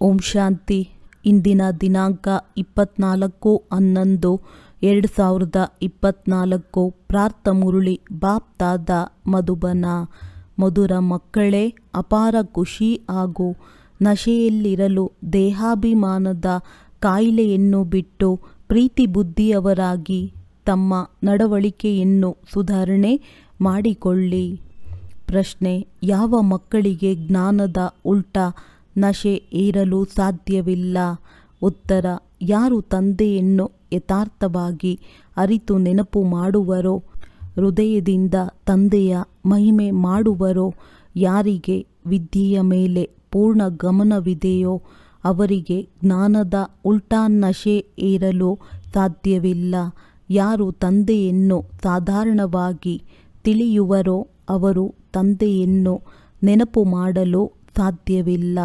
ಓಂ ಶಾಂತಿ. ಇಂದಿನ ದಿನಾಂಕ ಇಪ್ಪತ್ನಾಲ್ಕು ಹನ್ನೊಂದು ಎರಡು ಸಾವಿರದ ಇಪ್ಪತ್ನಾಲ್ಕು. ಪ್ರಾರ್ಥ ಮುರುಳಿ ಬಾಪ್ತಾದ ಮಧುಬನ. ಮಧುರ ಮಕ್ಕಳೇ, ಅಪಾರ ಖುಷಿ ಹಾಗೂ ನಶೆಯಲ್ಲಿರಲು ದೇಹಾಭಿಮಾನದ ಕಾಯಿಲೆಯನ್ನು ಬಿಟ್ಟು ಪ್ರೀತಿ ಬುದ್ಧಿಯವರಾಗಿ ತಮ್ಮ ನಡವಳಿಕೆಯನ್ನು ಸುಧಾರಣೆ ಮಾಡಿಕೊಳ್ಳಿ. ಪ್ರಶ್ನೆ, ಯಾವ ಮಕ್ಕಳಿಗೆ ಜ್ಞಾನದ ಉಲ್ಟ ನಶೆ ಏರಲು ಸಾಧ್ಯವಿಲ್ಲ. ಉತ್ತರ, ಯಾರು ತಂದೆಯನ್ನು ಯಥಾರ್ಥವಾಗಿ ಅರಿತು ನೆನಪು ಮಾಡುವರೋ, ಹೃದಯದಿಂದ ತಂದೆಯ ಮಹಿಮೆ ಮಾಡುವರೋ, ಯಾರಿಗೆ ವಿದ್ಯೆಯ ಮೇಲೆ ಪೂರ್ಣ ಗಮನವಿದೆಯೋ, ಅವರಿಗೆ ಜ್ಞಾನದ ಉಲ್ಟಾ ನಶೆ ಏರಲು ಸಾಧ್ಯವಿಲ್ಲ. ಯಾರು ತಂದೆಯನ್ನು ಸಾಧಾರಣವಾಗಿ ತಿಳಿಯುವರೋ, ಅವರು ತಂದೆಯನ್ನು ನೆನಪು ಮಾಡಲು ಸಾಧ್ಯವಿಲ್ಲ.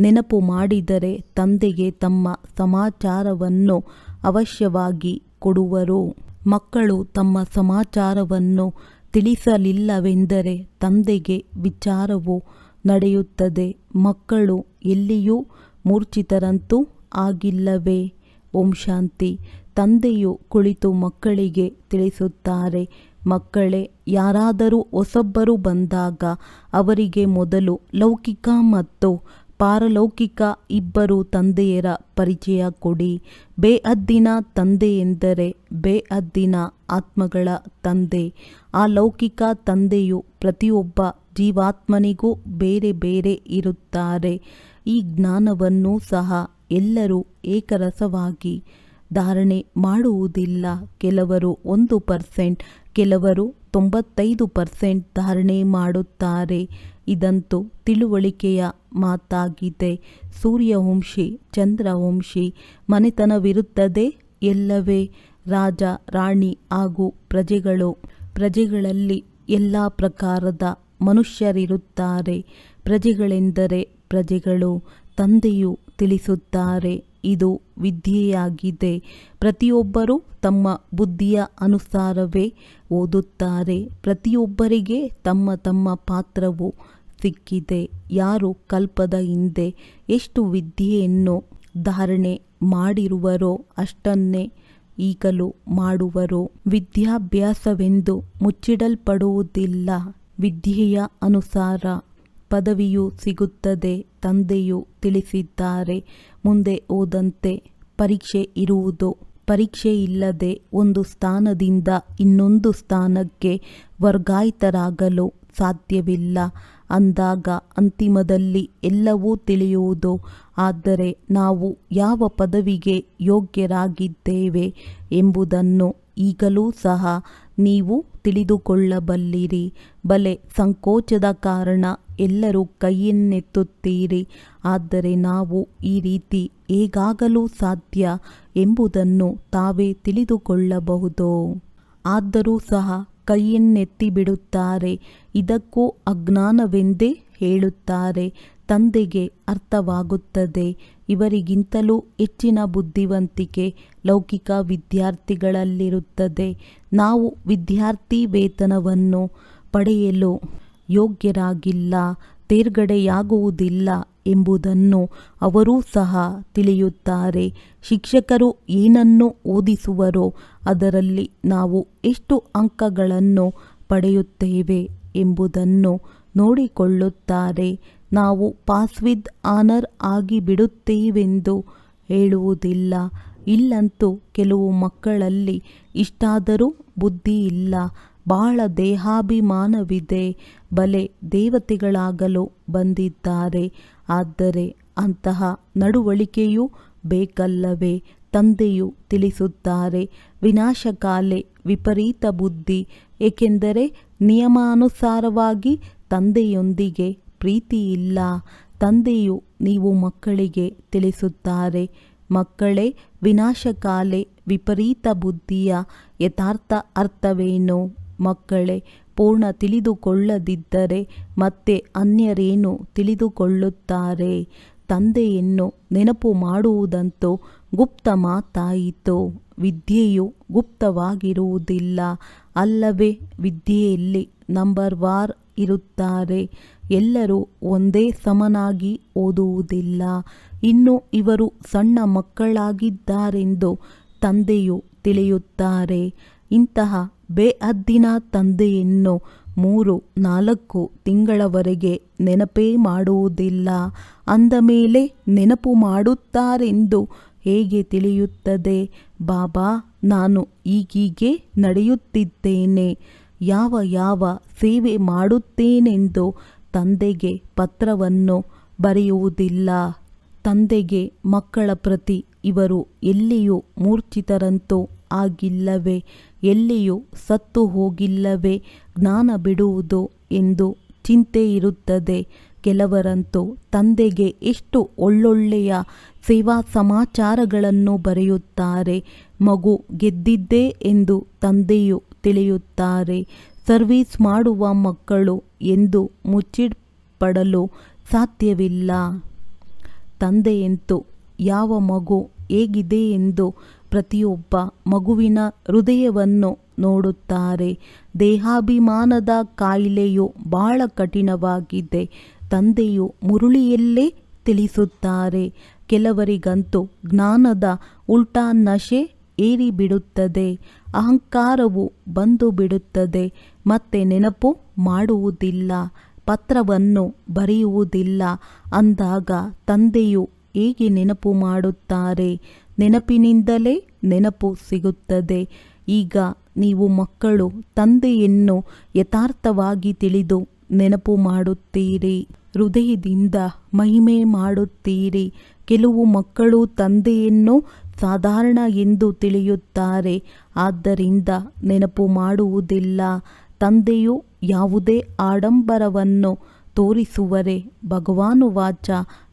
ನೆನಪು ಮಾಡಿದರೆ ತಂದೆಗೆ ತಮ್ಮ ಸಮಾಚಾರವನ್ನು ಅವಶ್ಯವಾಗಿ ಕೊಡುವರು. ಮಕ್ಕಳು ತಮ್ಮ ಸಮಾಚಾರವನ್ನು ತಿಳಿಸಲಿಲ್ಲವೆಂದರೆ ತಂದೆಗೆ ವಿಚಾರವು ನಡೆಯುತ್ತದೆ. ಮಕ್ಕಳು ಎಲ್ಲಿಯೂ ಮೂರ್ಛಿತರಂತೂ ಆಗಿಲ್ಲವೇ? ಓಂ ಶಾಂತಿ. ತಂದೆಯು ಕುಳಿತು ಮಕ್ಕಳಿಗೆ ತಿಳಿಸುತ್ತಾರೆ. ಮಕ್ಕಳೇ, ಯಾರಾದರೂ ಹೊಸೊಬ್ಬರು ಬಂದಾಗ ಅವರಿಗೆ ಮೊದಲು ಲೌಕಿಕ ಮತ್ತು ಪಾರಲೌಕಿಕ ಇಬ್ಬರು ತಂದೆಯರ ಪರಿಚಯ ಕೊಡಿ. ಬೇಅದ್ದಿನ ತಂದೆ ಎಂದರೆ ಬೇಅದ್ದಿನ ಆತ್ಮಗಳ ತಂದೆ. ಆ ಲೌಕಿಕ ತಂದೆಯು ಪ್ರತಿಯೊಬ್ಬ ಜೀವಾತ್ಮನಿಗೂ ಬೇರೆ ಬೇರೆ ಇರುತ್ತಾರೆ. ಈ ಜ್ಞಾನವನ್ನು ಸಹ ಎಲ್ಲರೂ ಏಕರಸವಾಗಿ ಧಾರಣೆ ಮಾಡುವುದಿಲ್ಲ. ಕೆಲವರು ಒಂದು ಪರ್ಸೆಂಟ್, ಕೆಲವರು ತೊಂಬತ್ತೈದು ಪರ್ಸೆಂಟ್ ಧಾರಣೆ ಮಾಡುತ್ತಾರೆ. ಇದಂತೂ ತಿಳುವಳಿಕೆಯ ಮಾತಾಗಿದೆ. ಸೂರ್ಯವಂಶಿ, ಚಂದ್ರವಂಶಿ ಮನೆತನವಿರುತ್ತದೆ ಎಲ್ಲವೇ. ರಾಜ, ರಾಣಿ ಹಾಗೂ ಪ್ರಜೆಗಳು. ಪ್ರಜೆಗಳಲ್ಲಿ ಎಲ್ಲ ಪ್ರಕಾರದ ಮನುಷ್ಯರಿರುತ್ತಾರೆ. ಪ್ರಜೆಗಳೆಂದರೆ ಪ್ರಜೆಗಳು, ತಂದೆಯು ತಿಳಿಸುತ್ತಾರೆ. ಇದು ವಿದ್ಯೆಯಾಗಿದೆ. ಪ್ರತಿಯೊಬ್ಬರೂ ತಮ್ಮ ಬುದ್ಧಿಯ ಅನುಸಾರವೇ ಓದುತ್ತಾರೆ. ಪ್ರತಿಯೊಬ್ಬರಿಗೆ ತಮ್ಮ ತಮ್ಮ ಪಾತ್ರವು ಸಿಕ್ಕಿದೆ. ಯಾರು ಕಲ್ಪದ ಹಿಂದೆ ಎಷ್ಟು ವಿದ್ಯೆಯನ್ನು ಧಾರಣೆ ಮಾಡಿರುವರೋ ಅಷ್ಟನ್ನೇ ಈಗಲೂ ಮಾಡುವರು. ವಿದ್ಯಾಭ್ಯಾಸವೆಂದು ಮುಚ್ಚಿಡಲ್ಪಡುವುದಿಲ್ಲ. ವಿದ್ಯೆಯ ಅನುಸಾರ ಪದವಿಯು ಸಿಗುತ್ತದೆ, ತಂದೆಯು ತಿಳಿಸಿದ್ದಾರೆ. ಮುಂದೆ ಓದಂತೆ ಪರೀಕ್ಷೆ ಇರುವುದು. ಪರೀಕ್ಷೆ ಇಲ್ಲದೆ ಒಂದು ಸ್ಥಾನದಿಂದ ಇನ್ನೊಂದು ಸ್ಥಾನಕ್ಕೆ ವರ್ಗಾಯಿತರಾಗಲು ಸಾಧ್ಯವಿಲ್ಲ. ಅಂದಾಗ ಅಂತಿಮದಲ್ಲಿ ಎಲ್ಲವೂ ತಿಳಿಯುವುದು. ಆದರೆ ನಾವು ಯಾವ ಪದವಿಗೆ ಯೋಗ್ಯರಾಗಿದ್ದೇವೆ ಎಂಬುದನ್ನು ಈಗಲೂ ಸಹ ನೀವು ತಿಳಿದುಕೊಳ್ಳಬಲ್ಲಿರಿ. ಬಲೆ ಸಂಕೋಚದ ಕಾರಣ ಎಲ್ಲರೂ ಕೈಯನ್ನೆತ್ತುತ್ತೀರಿ. ಆದರೆ ನಾವು ಈ ರೀತಿ ಹೇಗಾಗಲು ಸಾಧ್ಯ ಎಂಬುದನ್ನು ತಾವೇ ತಿಳಿದುಕೊಳ್ಳಬಹುದು. ಆದರೂ ಸಹ ಕೈಯನ್ನೆತ್ತಿ ಬಿಡುತ್ತಾರೆ ಇದಕ್ಕೂ ಅಜ್ಞಾನವೆಂದೇ ಹೇಳುತ್ತಾರೆ. ತಂದೆಗೆ ಅರ್ಥವಾಗುತ್ತದೆ. ಇವರಿಗಿಂತಲೂ ಹೆಚ್ಚಿನ ಬುದ್ಧಿವಂತಿಕೆ ಲೌಕಿಕ ವಿದ್ಯಾರ್ಥಿಗಳಲ್ಲಿರುತ್ತದೆ. ನಾವು ವಿದ್ಯಾರ್ಥಿ ವೇತನವನ್ನು ಪಡೆಯಲು ಯೋಗ್ಯರಾಗಿಲ್ಲ, ತೇರ್ಗಡೆಯಾಗುವುದಿಲ್ಲ ಎಂಬುದನ್ನು ಅವರೂ ಸಹ ತಿಳಿಯುತ್ತಾರೆ. ಶಿಕ್ಷಕರು ಏನನ್ನು ಓದಿಸುವರೋ ಅದರಲ್ಲಿ ನಾವು ಎಷ್ಟು ಅಂಕಗಳನ್ನು ಪಡೆಯುತ್ತೇವೆ ಎಂಬುದನ್ನು ನೋಡಿಕೊಳ್ಳುತ್ತಾರೆ. ನಾವು ಪಾಸ್ ವಿದ್ ಆನರ್ ಆಗಿಬಿಡುತ್ತೇವೆಂದು ಹೇಳುವುದಿಲ್ಲ. ಇಲ್ಲಂತೂ ಕೆಲವು ಮಕ್ಕಳಲ್ಲಿ ಇಷ್ಟಾದರೂ ಬುದ್ಧಿ ಇಲ್ಲ. ಬಹಳ ದೇಹಾಭಿಮಾನವಿದೆ. ಬಲೆ ದೇವತೆಗಳಾಗಲು ಬಂದಿದ್ದಾರೆ. ಆದರೆ ಅಂತಹ ನಡವಳಿಕೆಯೂ ಬೇಕಲ್ಲವೇ? ತಂದೆಯು ತಿಳಿಸುತ್ತಾರೆ, ವಿನಾಶಕಾಲೆ ವಿಪರೀತ ಬುದ್ಧಿ, ಏಕೆಂದರೆ ನಿಯಮಾನುಸಾರವಾಗಿ ತಂದೆಯೊಂದಿಗೆ ಪ್ರೀತಿ ಇಲ್ಲ. ತಂದೆಯು ನೀವು ಮಕ್ಕಳಿಗೆ ತಿಳಿಸುತ್ತಾರೆ. ಮಕ್ಕಳೇ, ವಿನಾಶಕಾಲೆ ವಿಪರೀತ ಬುದ್ಧಿಯ ಯಥಾರ್ಥ ಅರ್ಥವೇನು? ಮಕ್ಕಳೇ, ಪೂರ್ಣ ತಿಳಿದುಕೊಳ್ಳದಿದ್ದರೆ ಮತ್ತೆ ಅನ್ಯರೇನು ತಿಳಿದುಕೊಳ್ಳುತ್ತಾರೆ? ತಂದೆಯನ್ನು ನೆನಪು ಮಾಡುವುದಂತೂ ಗುಪ್ತ ಮಾತಾಯಿತು ವಿದ್ಯೆಯು ಗುಪ್ತವಾಗಿರುವುದಿಲ್ಲ. ಅಲ್ಲವೇ, ವಿದ್ಯೆಯಲ್ಲಿ ನಂಬರ್ ವಾರ್ ಇರುತ್ತಾರೆ. ಎಲ್ಲರೂ ಒಂದೇ ಸಮನಾಗಿ ಓದುವುದಿಲ್ಲ. ಇನ್ನು ಇವರು ಸಣ್ಣ ಮಕ್ಕಳಾಗಿದ್ದಾರೆಂದು ತಂದೆಯು ತಿಳಿಯುತ್ತಾರೆ. ಇಂತಹ ಬೇಅದ್ದಿನ ತಂದೆಯನ್ನು ಮೂರು, ನಾಲ್ಕು ತಿಂಗಳವರೆಗೆ ನೆನಪೇ ಮಾಡುವುದಿಲ್ಲ. ಅಂದ ಮೇಲೆ ನೆನಪು ಮಾಡುತ್ತಾರೆಂದು ಹೇಗೆ ತಿಳಿಯುತ್ತದೆ? ಬಾಬಾ, ನಾನು ಈಗೀಗೆ ನಡೆಯುತ್ತಿದ್ದೇನೆ. ಯಾವ ಯಾವ ಸೇವೆ ಮಾಡುತ್ತೇನೆಂದು ತಂದೆಗೆ ಪತ್ರವನ್ನು ಬರೆಯುವುದಿಲ್ಲ. ತಂದೆಗೆ ಮಕ್ಕಳ ಪ್ರತಿ ಇವರು ಎಲ್ಲಿಯೂ ಮೂರ್ಛಿತರಂತೂ ಆಗಿಲ್ಲವೇ? ಎಲ್ಲಿಯೂ ಸತ್ತು ಹೋಗಿಲ್ಲವೇ? ಜ್ಞಾನ ಬಿಡುವುದು ಎಂದು ಚಿಂತೆ ಇರುತ್ತದೆ ಕೆಲವರಂತೂ ತಂದೆಗೆ ಎಷ್ಟು ಒಳ್ಳೊಳ್ಳೆಯ ಸೇವಾ ಸಮಾಚಾರಗಳನ್ನು ಬರೆಯುತ್ತಾರೆ, ಮಗು ಗೆದ್ದಿದ್ದೇ ಎಂದು ತಂದೆಯು ತಿಳಿಯುತ್ತಾರೆ, ಸರ್ವೀಸ್ ಮಾಡುವ ಮಕ್ಕಳು ಎಂದು ಮುಚ್ಚಿಡಪಡಲು ಸಾಧ್ಯವಿಲ್ಲ. ತಂದೆಯಂತೂ ಯಾವ ಮಗು ಹೇಗಿದೆ ಎಂದು ಪ್ರತಿಯೊಬ್ಬ ಮಗುವಿನ ಹೃದಯವನ್ನು ನೋಡುತ್ತಾರೆ. ದೇಹಾಭಿಮಾನದ ಕಾಯಿಲೆಯು ಬಹಳ ಕಠಿಣವಾಗಿದೆ. ತಂದೆಯು ಮುರುಳಿಯಲ್ಲೇ ತಿಳಿಸುತ್ತಾರೆ. ಕೆಲವರಿಗಂತೂ ಜ್ಞಾನದ ಉಲ್ಟಾ ನಶೆ ಏರಿಬಿಡುತ್ತದೆ. ಅಹಂಕಾರವು ಬಂದು ಬಿಡುತ್ತದೆ ಮತ್ತೆ ನೆನಪು ಮಾಡುವುದಿಲ್ಲ. ಪತ್ರವನ್ನು ಬರೆಯುವುದಿಲ್ಲ. ಅಂದಾಗ ತಂದೆಯು ಹೇಗೆ ನೆನಪು ಮಾಡುತ್ತಾರೆ? ನೆನಪಿನಿಂದಲೇ ನೆನಪು ಸಿಗುತ್ತದೆ. ಈಗ ನೀವು ಮಕ್ಕಳು, ತಂದೆಯನ್ನು ಯಥಾರ್ಥವಾಗಿ ತಿಳಿದು ನೆನಪು ಮಾಡುತ್ತೀರಿ. ಹೃದಯದಿಂದ ಮಹಿಮೆ ಮಾಡುತ್ತೀರಿ. ಕೆಲವು ಮಕ್ಕಳು ತಂದೆಯನ್ನು ಸಾಧಾರಣ ಎಂದು ತಿಳಿಯುತ್ತಾರೆ. ಆದ್ದರಿಂದ ನೆನಪು ಮಾಡುವುದಿಲ್ಲ. ತಂದೆಯು ಯಾವುದೇ ಆಡಂಬರವನ್ನು ತೋರಿಸುವರೆ, ಭಗವಾನು ವಾಚ,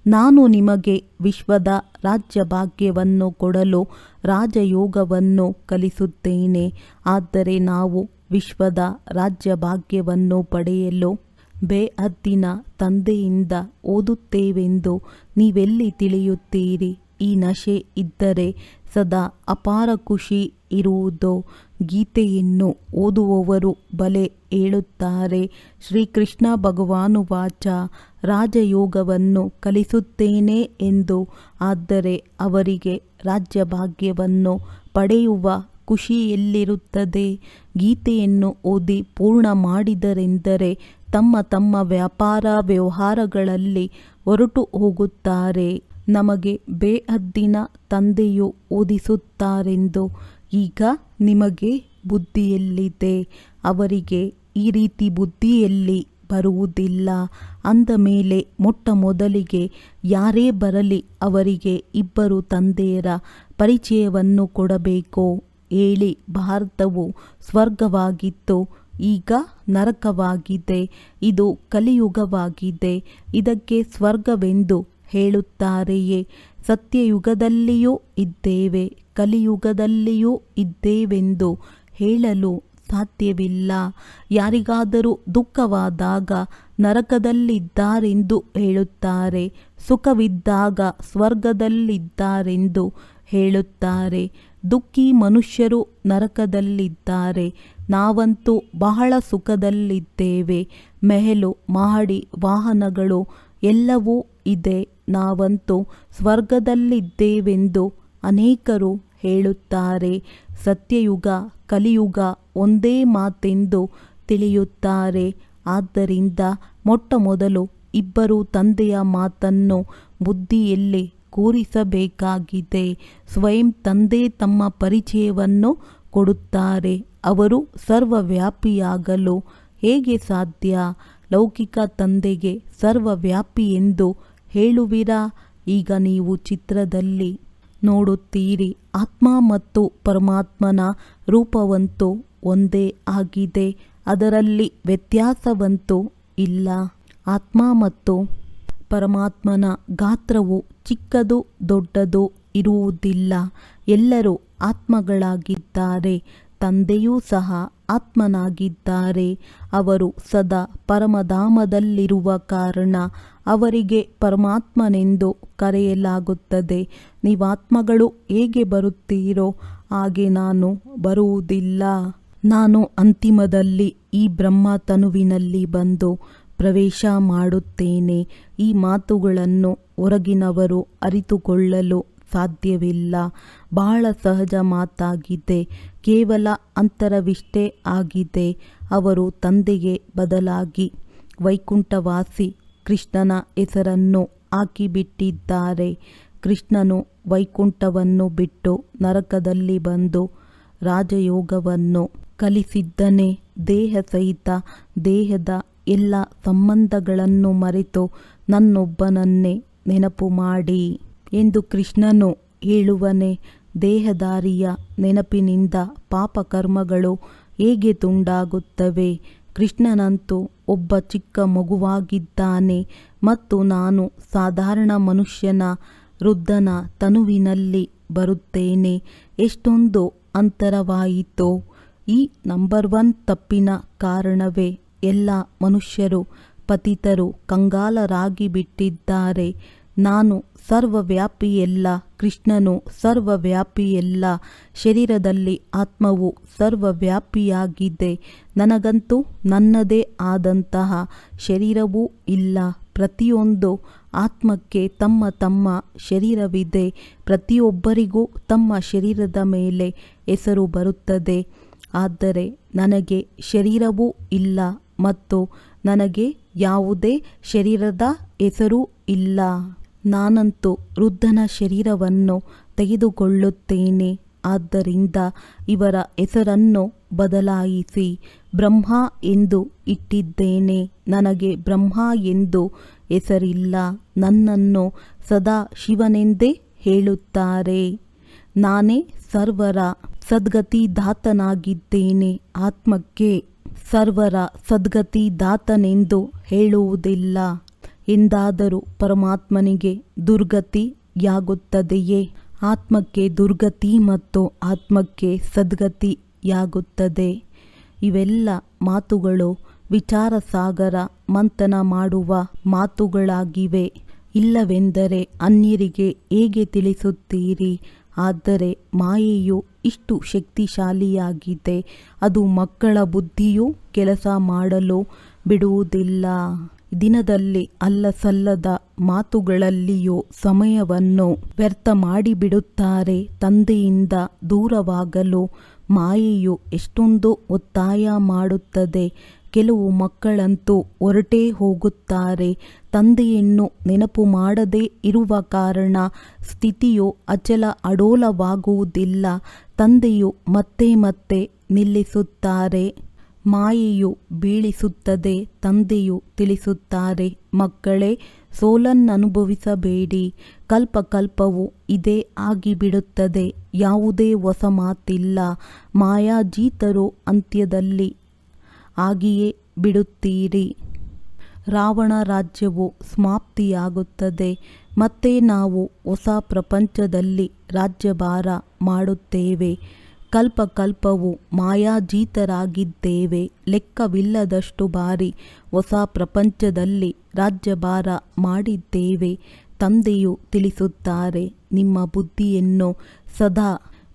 ನಾನು ನಿಮಗೆ ವಿಶ್ವದ ರಾಜ್ಯ ಭಾಗ್ಯವನ್ನು ಕೊಡಲು ರಾಜಯೋಗವನ್ನು ಕಲಿಸುತ್ತೇನೆ. ಆದರೆ ನಾವು ವಿಶ್ವದ ರಾಜ್ಯ ಭಾಗ್ಯವನ್ನು ಪಡೆಯಲು ಬೇಹದ್ದಿನ ತಂದೆಯಿಂದ ಓದುತ್ತೇವೆಂದು ನೀವೆಲ್ಲಿ ತಿಳಿಯುತ್ತೀರಿ? ಈ ನಶೆ ಇದ್ದರೆ ಸದಾ ಅಪಾರ ಖುಷಿ ಇರುವುದೋ? ಗೀತೆಯನ್ನು ಓದುವವರು ಬಲೆ ಹೇಳುತ್ತಾರೆ ಶ್ರೀಕೃಷ್ಣ ಭಗವಾನು ವಾಚ ರಾಜಯೋಗವನ್ನು ಕಲಿಸುತ್ತೇನೆ ಎಂದು. ಆದರೆ ಅವರಿಗೆ ರಾಜ್ಯ ಭಾಗ್ಯವನ್ನು ಪಡೆಯುವ ಖುಷಿಯಲ್ಲಿರುತ್ತದೆ? ಗೀತೆಯನ್ನು ಓದಿ ಪೂರ್ಣ ಮಾಡಿದರೆಂದರೆ ತಮ್ಮ ತಮ್ಮ ವ್ಯಾಪಾರ ವ್ಯವಹಾರಗಳಲ್ಲಿ ಹೊರಟು ಹೋಗುತ್ತಾರೆ. ನಮಗೆ ಬೇಹದ್ದಿನ ತಂದೆಯು ಓದಿಸುತ್ತಾರೆಂದು ಈಗ ನಿಮಗೆ ಬುದ್ಧಿಯಲ್ಲಿದೆ. ಅವರಿಗೆ ಈ ರೀತಿ ಬುದ್ಧಿಯಲ್ಲಿ ಬರುವುದಿಲ್ಲ. ಅಂದ ಮೇಲೆ ಮೊಟ್ಟ ಮೊದಲಿಗೆ ಯಾರೇ ಬರಲಿ ಅವರಿಗೆ ಇಬ್ಬರು ತಂದೆಯರ ಪರಿಚಯವನ್ನು ಕೊಡಬೇಕು. ಹೇಳಿ ಭಾರತವು ಸ್ವರ್ಗವಾಗಿತ್ತು. ಈಗ ನರಕವಾಗಿದೆ, ಇದು ಕಲಿಯುಗವಾಗಿದೆ, ಇದಕ್ಕೆ ಸ್ವರ್ಗವೆಂದು ಹೇಳುತ್ತಾರೆಯೇ? ಸತ್ಯಯುಗದಲ್ಲಿಯೂ ಇದ್ದೇವೆ, ಕಲಿಯುಗದಲ್ಲಿಯೂ ಇದ್ದೇವೆಂದು ಹೇಳಲು ಸಾಧ್ಯವಿಲ್ಲ. ಯಾರಿಗಾದರೂ ದುಃಖವಾದಾಗ ನರಕದಲ್ಲಿದ್ದಾರೆಂದು ಹೇಳುತ್ತಾರೆ, ಸುಖವಿದ್ದಾಗ ಸ್ವರ್ಗದಲ್ಲಿದ್ದಾರೆಂದು ಹೇಳುತ್ತಾರೆ. ದುಃಖಿ ಮನುಷ್ಯರು ನರಕದಲ್ಲಿದ್ದಾರೆ ನಾವಂತೂ ಬಹಳ ಸುಖದಲ್ಲಿದ್ದೇವೆ. ಮೆಹಲು, ಮಹಡಿ, ವಾಹನಗಳು ಎಲ್ಲವೂ ಇದೆ. ನಾವಂತೂ ಸ್ವರ್ಗದಲ್ಲಿದ್ದೇವೆಂದು ಅನೇಕರು ಹೇಳುತ್ತಾರೆ. ಸತ್ಯಯುಗ, ಕಲಿಯುಗ ಒಂದೇ ಮಾತೆಂದು ತಿಳಿಯುತ್ತಾರೆ. ಆದ್ದರಿಂದ ಮೊಟ್ಟ ಮೊದಲು ಇಬ್ಬರು ತಂದೆಯ ಮಾತನ್ನು ಬುದ್ಧಿಯಲ್ಲಿ ಕೂರಿಸಬೇಕಾಗಿದೆ. ಸ್ವಯಂ ತಂದೆ ತಮ್ಮ ಪರಿಚಯವನ್ನು ಕೊಡುತ್ತಾರೆ. ಅವರು ಸರ್ವವ್ಯಾಪಿಯಾಗಲು ಹೇಗೆ ಸಾಧ್ಯ? ಲೌಕಿಕ ತಂದೆಗೆ ಸರ್ವವ್ಯಾಪಿ ಎಂದು ಹೇಳುವಿರಾ? ಈಗ ನೀವು ಚಿತ್ರದಲ್ಲಿ ನೋಡುತ್ತೀರಿ, ಆತ್ಮ ಮತ್ತು ಪರಮಾತ್ಮನ ರೂಪವಂತೂ ಒಂದೇ ಆಗಿದೆ, ಅದರಲ್ಲಿ ವ್ಯತ್ಯಾಸವಂತೂ ಇಲ್ಲ. ಆತ್ಮ ಮತ್ತು ಪರಮಾತ್ಮನ ಗಾತ್ರವು ಚಿಕ್ಕದು ದೊಡ್ಡದು ಇರುವುದಿಲ್ಲ, ಎಲ್ಲರೂ ಆತ್ಮಗಳಾಗಿದ್ದಾರೆ. ತಂದೆಯೂ ಸಹ ಆತ್ಮನಾಗಿದ್ದಾರೆ. ಅವರು ಸದಾ ಪರಮಧಾಮದಲ್ಲಿರುವ ಕಾರಣ ಅವರಿಗೆ ಪರಮಾತ್ಮನೆಂದು ಕರೆಯಲಾಗುತ್ತದೆ. ನೀವಾತ್ಮಗಳು ಹೇಗೆ ಬರುತ್ತೀರೋ ಹಾಗೆ ನಾನು ಬರುವುದಿಲ್ಲ. ನಾನು ಅಂತಿಮದಲ್ಲಿ ಈ ಬ್ರಹ್ಮ ತನುವಿನಲ್ಲಿ ಬಂದು ಪ್ರವೇಶ ಮಾಡುತ್ತೇನೆ. ಈ ಮಾತುಗಳನ್ನು ಹೊರಗಿನವರು ಅರಿತುಕೊಳ್ಳಲು ಸಾಧ್ಯವಿಲ್ಲ. ಬಹಳ ಸಹಜ ಮಾತಾಗಿದೆ. ಕೇವಲ ಅಂತರವಿಷ್ಟೇ ಆಗಿದೆ. ಅವರು ತಂದೆಗೆ ಬದಲಾಗಿ ವೈಕುಂಠವಾಸಿ ಕೃಷ್ಣನ ಹೆಸರನ್ನು ಹಾಕಿಬಿಟ್ಟಿದ್ದಾರೆ. ಕೃಷ್ಣನು ವೈಕುಂಠವನ್ನು ಬಿಟ್ಟು ನರಕದಲ್ಲಿ ಬಂದು ರಾಜಯೋಗವನ್ನು ಕಲಿಸಿದ್ದನೇ. ದೇಹ ಸಹಿತ ದೇಹದ ಎಲ್ಲ ಸಂಬಂಧಗಳನ್ನು ಮರೆತು ನನ್ನೊಬ್ಬನನ್ನೇ ನೆನಪು ಮಾಡಿ ಎಂದು ಕೃಷ್ಣನು ಹೇಳುವನೇ. ದೇಹದಾರಿಯ ನೆನಪಿನಿಂದ ಪಾಪಕರ್ಮಗಳು ಹೇಗೆ ತುಂಡಾಗುತ್ತವೆ? ಕೃಷ್ಣನಂತೂ ಒಬ್ಬ ಚಿಕ್ಕ ಮಗುವಾಗಿದ್ದಾನೆ ಮತ್ತು ನಾನು ಸಾಧಾರಣ ಮನುಷ್ಯನ ವೃದ್ಧನ ತನುವಿನಲ್ಲಿ ಬರುತ್ತೇನೆ. ಎಷ್ಟೊಂದು ಅಂತರವಾಯಿತೋ. ಈ ನಂಬರ್ ಒನ್ ತಪ್ಪಿನ ಕಾರಣವೇ ಎಲ್ಲ ಮನುಷ್ಯರು ಪತಿತರು ಕಂಗಾಲರಾಗಿ ಬಿಟ್ಟಿದ್ದಾರೆ ನಾನು ಸರ್ವವ್ಯಾಪಿಯಲ್ಲ ಕೃಷ್ಣನು ಸರ್ವವ್ಯಾಪಿಯಲ್ಲ ಶರೀರದಲ್ಲಿ ಆತ್ಮವು ಸರ್ವವ್ಯಾಪಿಯಾಗಿದೆ. ನನಗಂತೂ ನನ್ನದೇ ಆದಂತಹ ಶರೀರವೂ ಇಲ್ಲ. ಪ್ರತಿಯೊಂದು ಆತ್ಮಕ್ಕೆ ತಮ್ಮ ತಮ್ಮ ಶರೀರವಿದೆ. ಪ್ರತಿಯೊಬ್ಬರಿಗೂ ತಮ್ಮ ಶರೀರದ ಮೇಲೆ ಹೆಸರು ಬರುತ್ತದೆ. ಆದರೆ ನನಗೆ ಶರೀರವೂ ಇಲ್ಲ ಮತ್ತು ನನಗೆ ಯಾವುದೇ ಶರೀರದ ಹೆಸರೂ ಇಲ್ಲ. ನಾನಂತೂ ವೃದ್ಧನ ಶರೀರವನ್ನು ತೆಗೆದುಕೊಳ್ಳುತ್ತೇನೆ. ಆದ್ದರಿಂದ ಇವರ ಹೆಸರನ್ನು ಬದಲಾಯಿಸಿ ಬ್ರಹ್ಮ ಎಂದು ಇಟ್ಟಿದ್ದೇನೆ. ನನಗೆ ಬ್ರಹ್ಮ ಎಂದು ಹೆಸರಿಲ್ಲ. ನನ್ನನ್ನು ಸದಾ ಶಿವನೆಂದೇ ಹೇಳುತ್ತಾರೆ. ನಾನೇ ಸರ್ವರ ಸದ್ಗತಿದಾತನಾಗಿದ್ದೇನೆ. ಆತ್ಮಕ್ಕೆ ಸರ್ವರ ಸದ್ಗತಿದಾತನೆಂದು ಹೇಳುವುದಿಲ್ಲ. ಎಂದಾದರೂ ಪರಮಾತ್ಮನಿಗೆ ದುರ್ಗತಿಯಾಗುತ್ತದೆಯೇ ಆತ್ಮಕ್ಕೆ ದುರ್ಗತಿ ಮತ್ತು ಆತ್ಮಕ್ಕೆ ಸದ್ಗತಿಯಾಗುತ್ತದೆ ಇವೆಲ್ಲ ಮಾತುಗಳು ವಿಚಾರ ಸಾಗರ ಮಂಥನ ಮಾಡುವ ಮಾತುಗಳಾಗಿವೆ. ಇಲ್ಲವೆಂದರೆ ಅನ್ಯರಿಗೆ ಹೇಗೆ ತಿಳಿಸುತ್ತೀರಿ? ಆದರೆ ಮಾಯೆಯು ಇಷ್ಟು ಶಕ್ತಿಶಾಲಿಯಾಗಿದೆ, ಅದು ಮಕ್ಕಳ ಬುದ್ಧಿಯೂ ಕೆಲಸ ಮಾಡಲು ಬಿಡುವುದಿಲ್ಲ. ದಿನದಲ್ಲಿ ಅಲ್ಲಸಲ್ಲದ ಮಾತುಗಳಲ್ಲಿಯೂ ಸಮಯವನ್ನು ವ್ಯರ್ಥ ಮಾಡಿಬಿಡುತ್ತಾರೆ. ತಂದೆಯಿಂದ ದೂರವಾಗಲು ಮಾಯೆಯು ಎಷ್ಟೊಂದು ಒತ್ತಾಯ ಮಾಡುತ್ತದೆ. ಕೆಲವು ಮಕ್ಕಳಂತೂ ಹೊರಟೇ ಹೋಗುತ್ತಾರೆ. ತಂದೆಯನ್ನು ನೆನಪು ಮಾಡದೇ ಇರುವ ಕಾರಣ ಸ್ಥಿತಿಯು ಅಚಲ ಅಡೋಲವಾಗುವುದಿಲ್ಲ. ತಂದೆಯು ಮತ್ತೆ ಮತ್ತೆ ನಿಲ್ಲಿಸುತ್ತಾರೆ. ಮಾಯೆಯು ಬೀಳಿಸುತ್ತದೆ, ತಂದೆಯು ತಿಳಿಸುತ್ತಾರೆ. ಮಕ್ಕಳೇ, ಸೋಲನ್ನನುಭವಿಸಬೇಡಿ. ಕಲ್ಪ ಕಲ್ಪವು ಇದೇ ಆಗಿಬಿಡುತ್ತದೆ, ಯಾವುದೇ ಹೊಸ ಮಾತಿಲ್ಲ. ಮಾಯಾಜೀತರು ಅಂತ್ಯದಲ್ಲಿ ಆಗಿಯೇ ಬಿಡುತ್ತೀರಿ. ರಾವಣ ರಾಜ್ಯವು ಸಮಾಪ್ತಿಯಾಗುತ್ತದೆ, ಮತ್ತೆ ನಾವು ಹೊಸ ಪ್ರಪಂಚದಲ್ಲಿ ರಾಜ್ಯಭಾರ ಮಾಡುತ್ತೇವೆ. ಕಲ್ಪ ಕಲ್ಪವು ಮಾಯಾಜೀತರಾಗಿದ್ದೇವೆ. ಲೆಕ್ಕವಿಲ್ಲದಷ್ಟು ಬಾರಿ ಹೊಸ ಪ್ರಪಂಚದಲ್ಲಿ ರಾಜ್ಯಭಾರ ಮಾಡಿದ್ದೇವೆ, ತಂದೆಯು ತಿಳಿಸುತ್ತಾರೆ. ನಿಮ್ಮ ಬುದ್ಧಿಯನ್ನು ಸದಾ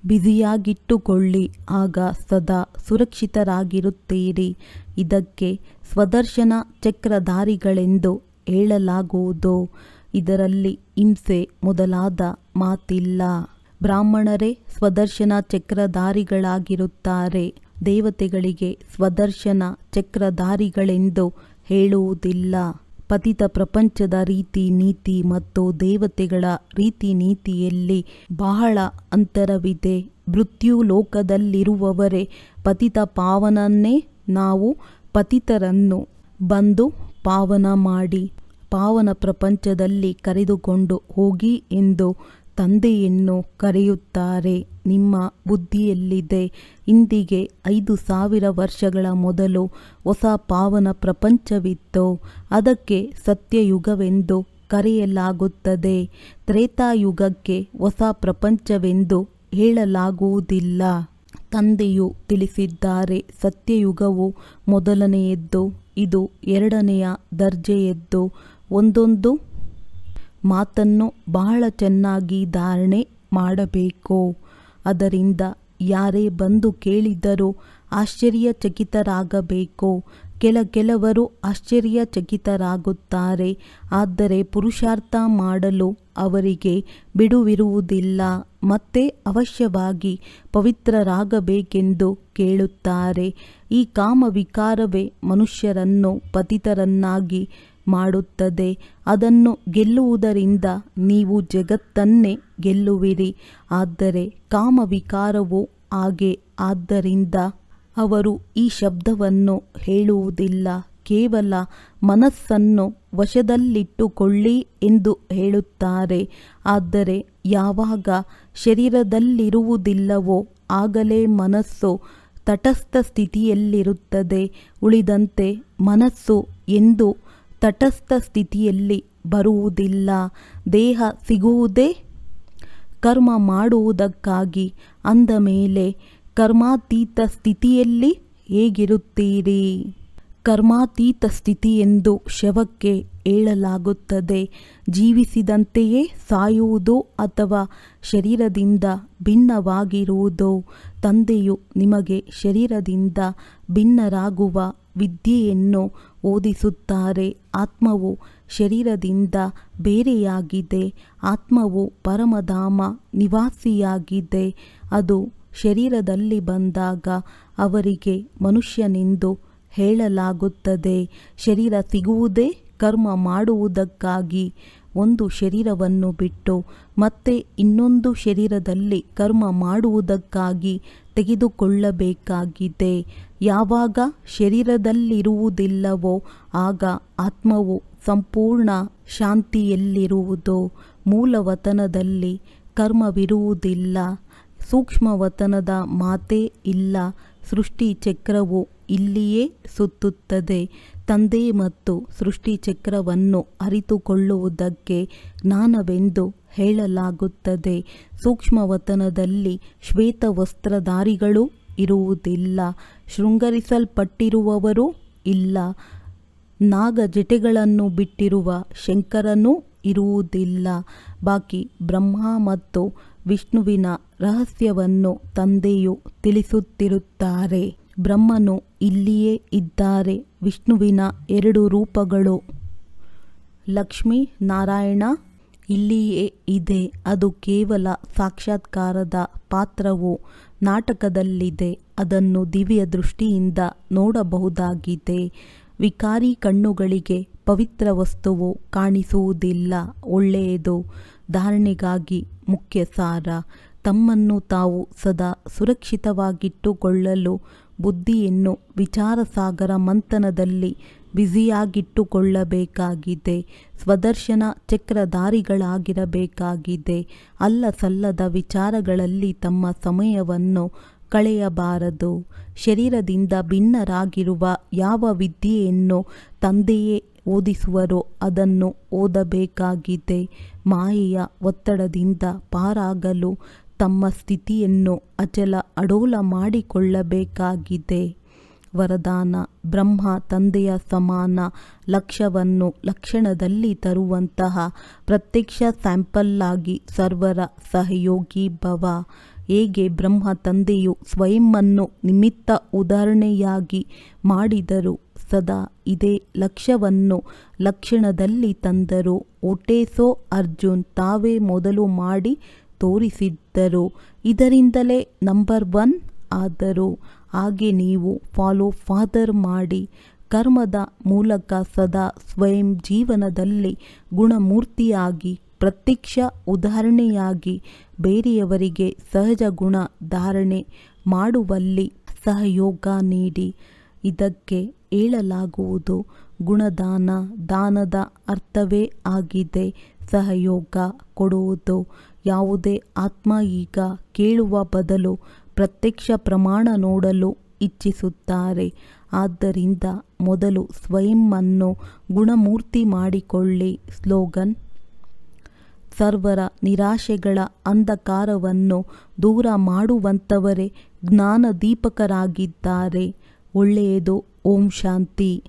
ಬ್ಯುಸಿಯಾಗಿಟ್ಟುಕೊಳ್ಳಿ, ಆಗ ಸದಾ ಸುರಕ್ಷಿತರಾಗಿರುತ್ತೀರಿ. ಇದಕ್ಕೆ ಸ್ವದರ್ಶನ ಚಕ್ರಧಾರಿಗಳೆಂದು ಹೇಳಲಾಗುವುದು. ಇದರಲ್ಲಿ ಹಿಂಸೆ ಮೊದಲಾದ ಮಾತಿಲ್ಲ. ಬ್ರಾಹ್ಮಣರೇ, ಸ್ವದರ್ಶನ ಚಕ್ರಧಾರಿಗಳಾಗಿರುತ್ತಾರೆ. ದೇವತೆಗಳಿಗೆ ಸ್ವದರ್ಶನ ಚಕ್ರಧಾರಿಗಳೆಂದು ಹೇಳುವುದಿಲ್ಲ. ಪತಿತ ಪ್ರಪಂಚದ ರೀತಿ ನೀತಿ ಮತ್ತು ದೇವತೆಗಳ ರೀತಿ ನೀತಿಯಲ್ಲಿ ಬಹಳ ಅಂತರವಿದೆ. ಮೃತ್ಯು ಲೋಕದಲ್ಲಿರುವವರೇ, ಪತಿತ ಪಾವನನ್ನೇ ನಾವು ಪತಿತರನ್ನು ಬಂದು ಪಾವನ ಮಾಡಿ, ಪಾವನ ಪ್ರಪಂಚದಲ್ಲಿ ಕರೆದುಕೊಂಡು ಹೋಗಿ ಎಂದು ತಂದೆಯನ್ನು ಕರೆಯುತ್ತಾರೆ. ನಿಮ್ಮ ಬುದ್ಧಿಯಲ್ಲಿದೆ. ಇಂದಿಗೆ ಐದು ಸಾವಿರ ವರ್ಷಗಳ ಮೊದಲು ಹೊಸ ಪಾವನ ಪ್ರಪಂಚವಿತ್ತು. ಅದಕ್ಕೆ ಸತ್ಯಯುಗವೆಂದು ಕರೆಯಲಾಗುತ್ತದೆ. ತ್ರೇತಾಯುಗಕ್ಕೆ ಹೊಸ ಪ್ರಪಂಚವೆಂದು ಹೇಳಲಾಗುವುದಿಲ್ಲ. ತಂದೆಯು ತಿಳಿಸಿದ್ದಾರೆ, ಸತ್ಯಯುಗವು ಮೊದಲನೆಯದ್ದು, ಇದು ಎರಡನೆಯ ದರ್ಜೆಯದ್ದು. ಒಂದೊಂದು ಮಾತನ್ನು ಬಹಳ ಚೆನ್ನಾಗಿ ಧಾರಣೆ ಮಾಡಬೇಕು. ಅದರಿಂದ ಯಾರೇ ಬಂದು ಕೇಳಿದರೂ ಆಶ್ಚರ್ಯಚಕಿತರಾಗಬೇಕು. ಕೆಲ ಕೆಲವರು ಆಶ್ಚರ್ಯಚಕಿತರಾಗುತ್ತಾರೆ. ಆದರೆ ಪುರುಷಾರ್ಥ ಮಾಡಲು ಅವರಿಗೆ ಬಿಡುವಿರುವುದಿಲ್ಲ. ಮತ್ತೆ ಅವಶ್ಯವಾಗಿ ಪವಿತ್ರರಾಗಬೇಕೆಂದು ಕೇಳುತ್ತಾರೆ. ಈ ಕಾಮವಿಕಾರವೇ ಮನುಷ್ಯರನ್ನು ಪತಿತರನ್ನಾಗಿ ಮಾಡುತ್ತದೆ. ಅದನ್ನು ಗೆಲ್ಲುವುದರಿಂದ ನೀವು ಜಗತ್ತನ್ನೇ ಗೆಲ್ಲುವಿರಿ. ಆದರೆ ಕಾಮವಿಕಾರವು ಹಾಗೆ. ಆದ್ದರಿಂದ ಅವರು ಈ ಶಬ್ದವನ್ನು ಹೇಳುವುದಿಲ್ಲ. ಕೇವಲ ಮನಸ್ಸನ್ನು ವಶದಲ್ಲಿಟ್ಟುಕೊಳ್ಳಿ ಎಂದು ಹೇಳುತ್ತಾರೆ. ಆದರೆ ಯಾವಾಗ ಶರೀರದಲ್ಲಿರುವುದಿಲ್ಲವೋ ಆಗಲೇ ಮನಸ್ಸು ತಟಸ್ಥ ಸ್ಥಿತಿಯಲ್ಲಿರುತ್ತದೆ. ಉಳಿದಂತೆ ಮನಸ್ಸು ಎಂದು ತಟಸ್ಥ ಸ್ಥಿತಿಯಲ್ಲಿ ಬರುವುದಿಲ್ಲ. ದೇಹ ಸಿಗುವುದೇ? ಕರ್ಮ ಮಾಡುವುದಕ್ಕಾಗಿ ಅಂದ ಮೇಲೆ, ಕರ್ಮಾತೀತ ಸ್ಥಿತಿಯಲ್ಲಿ ಹೇಗಿರುತ್ತೀರಿ? ಕರ್ಮಾತೀತ ಸ್ಥಿತಿ ಎಂದು ಶವಕ್ಕೆ ಹೇಳಲಾಗುತ್ತದೆ. ಜೀವಿಸಿದಂತೆಯೇ ಸಾಯುವುದು ಅಥವಾ ಶರೀರದಿಂದ ಭಿನ್ನವಾಗಿರುವುದು? ತಂದೆಯು ನಿಮಗೆ ಶರೀರದಿಂದ ಭಿನ್ನರಾಗುವ ವಿದ್ಯೆಯನ್ನು ಓದಿಸುತ್ತಾರೆ. ಆತ್ಮವು ಶರೀರದಿಂದ ಬೇರೆಯಾಗಿದೆ. ಆತ್ಮವು ಪರಮಧಾಮ, ನಿವಾಸಿಯಾಗಿದೆ. ಅದು ಶರೀರದಲ್ಲಿ ಬಂದಾಗ ಅವರಿಗೆ ಮನುಷ್ಯನೆಂದು ಹೇಳಲಾಗುತ್ತದೆ. ಶರೀರ ಸಿಗುವುದೇ ಕರ್ಮ ಮಾಡುವುದಕ್ಕಾಗಿ. ಒಂದು ಶರೀರವನ್ನು ಬಿಟ್ಟು ಮತ್ತೆ ಇನ್ನೊಂದು ಶರೀರದಲ್ಲಿ ಕರ್ಮ ಮಾಡುವುದಕ್ಕಾಗಿ ತೆಗೆದುಕೊಳ್ಳಬೇಕಾಗಿದೆ. ಯಾವಾಗ ಶರೀರದಲ್ಲಿರುವುದಿಲ್ಲವೋ ಆಗ ಆತ್ಮವು ಸಂಪೂರ್ಣ ಶಾಂತಿಯಲ್ಲಿರುವುದು. ಮೂಲವತನದಲ್ಲಿ ಕರ್ಮವಿರುವುದಿಲ್ಲ. ಸೂಕ್ಷ್ಮವತನದ ಮಾತೇ ಇಲ್ಲ. ಸೃಷ್ಟಿ ಚಕ್ರವು ಇಲ್ಲಿಯೇ ಸುತ್ತುತ್ತದೆ. ತಂದೆ ಮತ್ತು ಸೃಷ್ಟಿ ಚಕ್ರವನ್ನು ಅರಿತುಕೊಳ್ಳುವುದಕ್ಕೆ ಜ್ಞಾನವೆಂದು ಹೇಳಲಾಗುತ್ತದೆ. ಸೂಕ್ಷ್ಮವತನದಲ್ಲಿ ಶ್ವೇತವಸ್ತ್ರಧಾರಿಗಳು ಇರುವುದಿಲ್ಲ. ಶೃಂಗರಿಸಲ್ಪಟ್ಟಿರುವವರು ಇಲ್ಲ. ನಾಗಜಟೆಗಳನ್ನು ಬಿಟ್ಟಿರುವ ಶಂಕರನೂ ಇರುವುದಿಲ್ಲ. ಬಾಕಿ ಬ್ರಹ್ಮ ಮತ್ತು ವಿಷ್ಣುವಿನ ರಹಸ್ಯವನ್ನು ತಂದೆಯು ತಿಳಿಸುತ್ತಿರುತ್ತಾರೆ. ಬ್ರಹ್ಮನು ಇಲ್ಲಿಯೇ ಇದ್ದಾರೆ. ವಿಷ್ಣುವಿನ ಎರಡು ರೂಪಗಳು. ಲಕ್ಷ್ಮಿ ನಾರಾಯಣ ಇಲ್ಲಿಯೇ ಇದೆ. ಅದು ಕೇವಲ ಸಾಕ್ಷಾತ್ಕಾರದ ಪಾತ್ರವು ನಾಟಕದಲ್ಲಿದೆ. ಅದನ್ನು ದಿವ್ಯ ದೃಷ್ಟಿಯಿಂದ ನೋಡಬಹುದಾಗಿದೆ. ವಿಕಾರಿ ಕಣ್ಣುಗಳಿಗೆ ಪವಿತ್ರ ವಸ್ತುವು ಕಾಣಿಸುವುದಿಲ್ಲ. ಒಳ್ಳೆಯದು. ಧಾರಣೆಗಾಗಿ ಮುಖ್ಯ ಸಾರ ತಮ್ಮನ್ನು ತಾವು ಸದಾ ಸುರಕ್ಷಿತವಾಗಿಟ್ಟುಕೊಳ್ಳಲು ಬುದ್ಧಿಯನ್ನು ವಿಚಾರಸಾಗರ ಮಂಥನದಲ್ಲಿ ಬ್ಯುಸಿಯಾಗಿಟ್ಟುಕೊಳ್ಳಬೇಕಾಗಿದೆ. ಸ್ವದರ್ಶನ ಚಕ್ರಧಾರಿಗಳಾಗಿರಬೇಕಾಗಿದೆ. ಅಲ್ಲ ಸಲ್ಲದ ವಿಚಾರಗಳಲ್ಲಿ ತಮ್ಮ ಸಮಯವನ್ನು ಕಳೆಯಬಾರದು. ಶರೀರದಿಂದ ಭಿನ್ನರಾಗಿರುವ ಯಾವ ವಿದ್ಯೆಯನ್ನು ತಂದೆಯೇ ಓದಿಸುವರೋ ಅದನ್ನು ಓದಬೇಕಾಗಿದೆ. ಮಾಯೆಯ ಒತ್ತಡದಿಂದ ಪಾರಾಗಲು ತಮ್ಮ ಸ್ಥಿತಿಯನ್ನು ಅಚಲ ಅಡೋಲ ಮಾಡಿಕೊಳ್ಳಬೇಕಾಗಿದೆ. ವರದಾನ, ಬ್ರಹ್ಮ ತಂದೆಯ ಸಮಾನ ಲಕ್ಷ್ಯವನ್ನು ಲಕ್ಷಣದಲ್ಲಿ ತರುವಂತಹ ಪ್ರತ್ಯಕ್ಷ ಸ್ಯಾಂಪಲ್ಲಾಗಿ ಸರ್ವರ ಸಹಯೋಗಿ ಭವ. ಹೇಗೆ ಬ್ರಹ್ಮ ತಂದೆಯು ಸ್ವಯಂನ್ನು ನಿಮಿತ್ತ ಉದಾಹರಣೆಯಾಗಿ ಮಾಡಿದರು ಸದಾ ಇದೇ ಲಕ್ಷ್ಯವನ್ನು ಲಕ್ಷಣದಲ್ಲಿ ತಂದರು, ಓಟೇಸೋ ಅರ್ಜುನ್, ತಾವೇ ಮೊದಲು ಮಾಡಿ ತೋರಿಸಿದ್ದರು. ಇದರಿಂದಲೇ ನಂಬರ್ ಒನ್ ಆದರು. ಹಾಗೆ ನೀವು ಫಾಲೋ ಫಾದರ್ ಮಾಡಿ. ಕರ್ಮದ ಮೂಲಕ ಸದಾ ಸ್ವಯಂ ಜೀವನದಲ್ಲಿ ಗುಣಮೂರ್ತಿಯಾಗಿ, ಪ್ರತ್ಯಕ್ಷ ಉದಾಹರಣೆಯಾಗಿ, ಬೇರೆಯವರಿಗೆ ಸಹಜ ಗುಣ ಧಾರಣೆ ಮಾಡುವಲ್ಲಿ ಸಹಯೋಗ ನೀಡಿ. ಇದಕ್ಕೆ ಹೇಳಲಾಗುವುದು, ಗುಣದಾನ ದಾನದ ಅರ್ಥವೇ ಆಗಿದೆ, ಸಹಯೋಗ ಕೊಡುವುದು. ಯಾವುದೇ ಆತ್ಮ ಈಗ ಕೇಳುವ ಬದಲು ಪ್ರತ್ಯಕ್ಷ ಪ್ರಮಾಣ ನೋಡಲು ಇಚ್ಛಿಸುತ್ತಾರೆ. ಆದ್ದರಿಂದ ಮೊದಲು ಸ್ವಯಂವನ್ನು ಗುಣಮೂರ್ತಿ ಮಾಡಿಕೊಳ್ಳಿ. ಸ್ಲೋಗನ್, ಸರ್ವರ ನಿರಾಶೆಗಳ ಅಂಧಕಾರವನ್ನು ದೂರ ಮಾಡುವಂಥವರೇ ಜ್ಞಾನದೀಪಕರಾಗಿದ್ದಾರೆ. ಒಳ್ಳೆಯದು, ಓಂ ಶಾಂತಿ.